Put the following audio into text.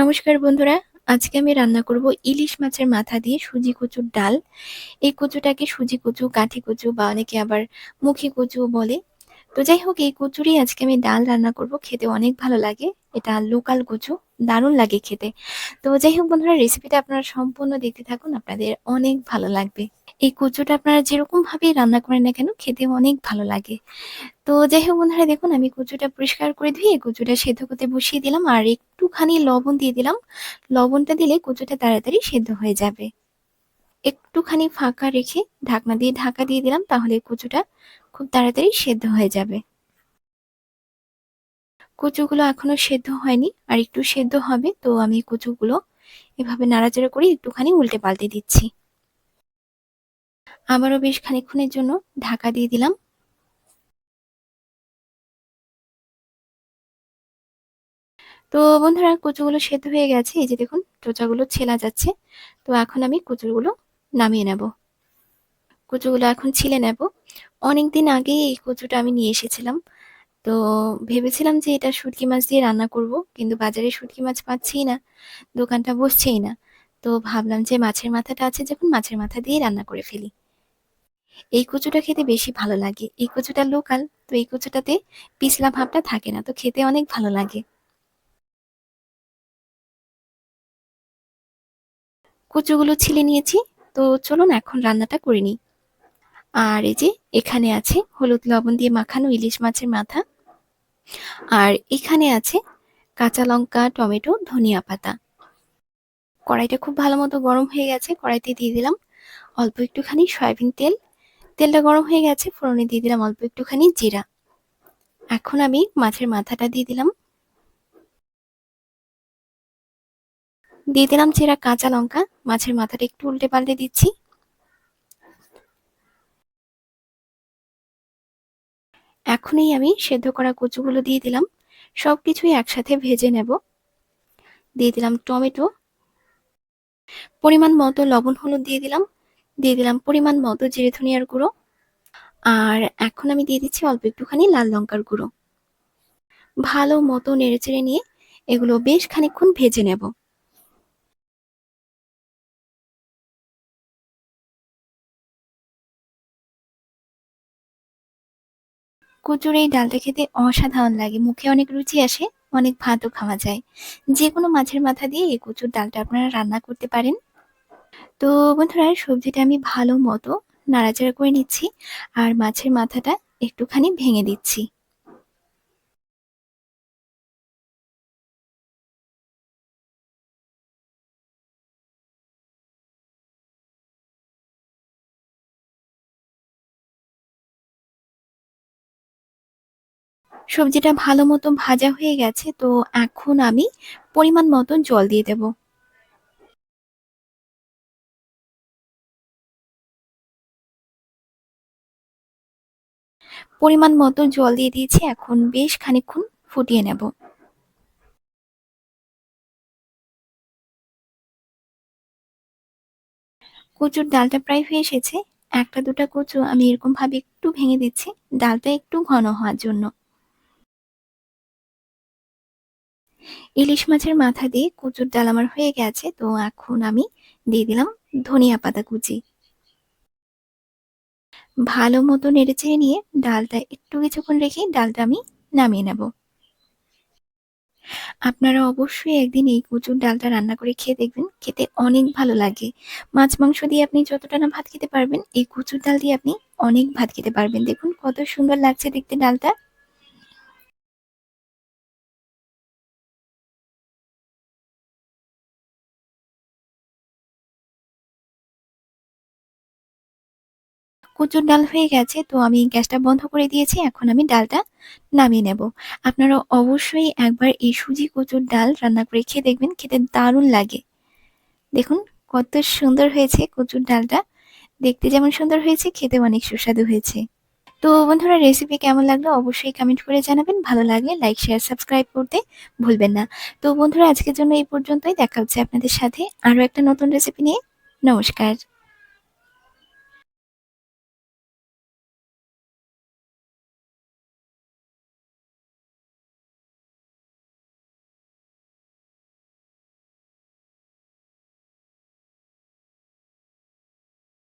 নমস্কার বন্ধুরা, আজকে আমি রান্না করব ইলিশ মাছের মাথা দিয়ে সুজি কচুর ডাল। এই কচুটাকে সুজি কচু কাঠি কচু বা অনেকে আবার মুখী কচু বলে। তো যাই হোক, এই কচুরই আজকে আমি ডাল রান্না করব, খেতে অনেক ভালো লাগে। এটা লোকাল কচু, দারুণ লাগে খেতে। তো যাই হোক বন্ধুরা রেসিপিটা আপনারা সম্পূর্ণ দেখতে থাকুন, আপনাদের অনেক ভালো লাগবে। এই কচুটা আপনারা যেরকম ভাবে রান্না করেন না কেন, খেতে অনেক ভালো লাগে। তো যাই হোক বন্ধুরা, দেখুন, আমি কচুটা পরিষ্কার করে ধুয়ে কচুটা সেদ্ধ করতে বসিয়ে দিলাম। আর একটুখানি লবণ দিয়ে দিলাম। লবণটা দিলে কচুটা তাড়াতাড়ি সেদ্ধ হয়ে যাবে। একটুখানি ফাঁকা রেখে ঢাকনা দিয়ে ঢাকা দিয়ে দিলাম, তাহলে কচুটা খুব তাড়াতাড়ি সেদ্ধ হয়ে যাবে। কচুগুলো এখনও সেদ্ধ হয়নি, আর একটু সেদ্ধ হবে, তো আমি কচুগুলো এভাবে নাড়াচাড়া করে একটুখানি উল্টে পাল্টে দিচ্ছি। আবারও বেশ খানিক্ষণের জন্য ঢাকা দিয়ে দিলাম। তো বন্ধুরা কচুগুলো সেদ্ধ হয়ে গেছে, এই যে দেখুন চোচাগুলো ছেলা যাচ্ছে। তো এখন আমি কচুগুলো নামিয়ে নেব। কচুগুলো এখন ছিলে নেব। অনেকদিন আগে এই কচুটা আমি নিয়ে এসেছিলাম। তো ভেবেছিলাম যে এটা শুটকি মাছ দিয়ে রান্না করব, কিন্তু বাজারে শুটকি মাছ পাচ্ছি না, দোকানটা বসছেই না। তো ভাবলাম যে মাছের মাথাটা আছে, যখন মাছের মাথা দিয়ে রান্না করে ফেলি। এই কচুটা খেতে বেশি ভালো লাগে। এই কচুটা লোকাল, তো এই কচুটাতে পিছলা ভাবটা থাকে না, তো খেতে অনেক ভালো লাগে। কচুগুলো ছিলে নিয়েছি। তো চলুন এখন রান্নাটা করে নিই। আর এই যে এখানে আছে হলুদ লবণ দিয়ে মাখানো ইলিশ মাছের মাথা। আর এখানে আছে কাঁচা লঙ্কা, টমেটো, ধনিয়া পাতা। কড়াইটা খুব ভালো মতো গরম হয়ে গেছে, কড়াইতে দিয়ে দিলাম অল্প একটুখানি সয়াবিন তেল। তেলটা গরম হয়ে গেছে, ফোড়নে দিয়ে দিলাম অল্প একটুখানি জিরা। এখন আমি মাছের মাথাটা দিয়ে দিলাম। দিয়ে দিলাম চেরা কাঁচা লঙ্কা মাছের মাথাটা একটু উল্টে পাল্টে দিচ্ছি। এখনই আমি সেদ্ধ করা কচুগুলো দিয়ে দিলাম। সব কিছুই একসাথে ভেজে নেব। দিয়ে দিলাম টমেটো। পরিমাণ মতো লবণ, হলুদ দিয়ে দিলাম। দিয়ে দিলাম পরিমাণ মতো জিরে ধনিয়ার গুঁড়ো। আর এখন আমি দিয়ে দিচ্ছি অল্প একটুখানি লাল লঙ্কার গুঁড়ো। ভালো মতো নেড়েচেড়ে নিয়ে এগুলো বেশ খানিক্ষণ ভেজে নেব। কচুর এই ডালটা খেতে অসাধারণ লাগে। মুখে অনেক রুচি আসে, অনেক ভাতও খাওয়া যায়। যে কোনো মাছের মাথা দিয়ে এই কচুর ডালটা আপনারা রান্না করতে পারেন। তো বন্ধুরা, সবজিটা আমি ভালো মতো নাড়াচাড়া করে নিচ্ছি, আর মাছের মাথাটা একটুখানি ভেঙে দিচ্ছি। সবজিটা ভালো মতো ভাজা হয়ে গেছে, তো এখন আমি পরিমাণ মতো জল দিয়ে দেব। পরিমাণ মতো জল দিয়ে দিয়েছি, এখন বেশ খানিক্ষণ ফুটিয়ে নেব। কচুর ডালটা প্রায় হয়ে এসেছে, একটা দুটা কচু আমি এরকম ভাবে একটু ভেঙে দিচ্ছি, ডালটা একটু ঘন হওয়ার জন্য। ইলিশ মাছের মাথা দিয়ে কচুর ডাল আমার হয়ে গেছে, তো এখন আমি দিয়ে দিলাম ধনিয়া পাতা কুচি। ভালো মতো নেড়ে চেড়ে নিয়ে ডালটা একটু কিছুক্ষণ রেখে ডালটা আমি নামিয়ে নেব। আপনারা অবশ্যই একদিন এই কচুর ডালটা রান্না করে খেয়ে দেখবেন, খেতে অনেক ভালো লাগে। মাছ মাংস দিয়ে আপনি যতটা না ভাত খেতে পারবেন, এই কচুর ডাল দিয়ে আপনি অনেক ভাত খেতে পারবেন। দেখুন কত সুন্দর লাগছে দেখতে ডালটা। কচুর ডাল হয়ে গেছে, তো আমি গ্যাসটা বন্ধ করে দিয়েছি, এখন আমি ডালটা নামিয়ে নেব। আপনারা অবশ্যই একবার এই সুজি কচুর ডাল রান্না করে খেয়ে দেখবেন, খেতে দারুণ লাগে। দেখুন কত সুন্দর হয়েছে কচুর ডালটা, দেখতে যেমন সুন্দর হয়েছে খেতে অনেক সুস্বাদু হয়েছে। তো বন্ধুরা রেসিপি কেমন লাগল অবশ্যই কমেন্ট করে জানাবেন, ভালো লাগলে লাইক শেয়ার সাবস্ক্রাইব করতে ভুলবেন না। তো বন্ধুরা, আজকের জন্য এই পর্যন্তই, দেখা হচ্ছে আপনাদের সাথে আরও একটা নতুন রেসিপি নিয়ে। নমস্কার।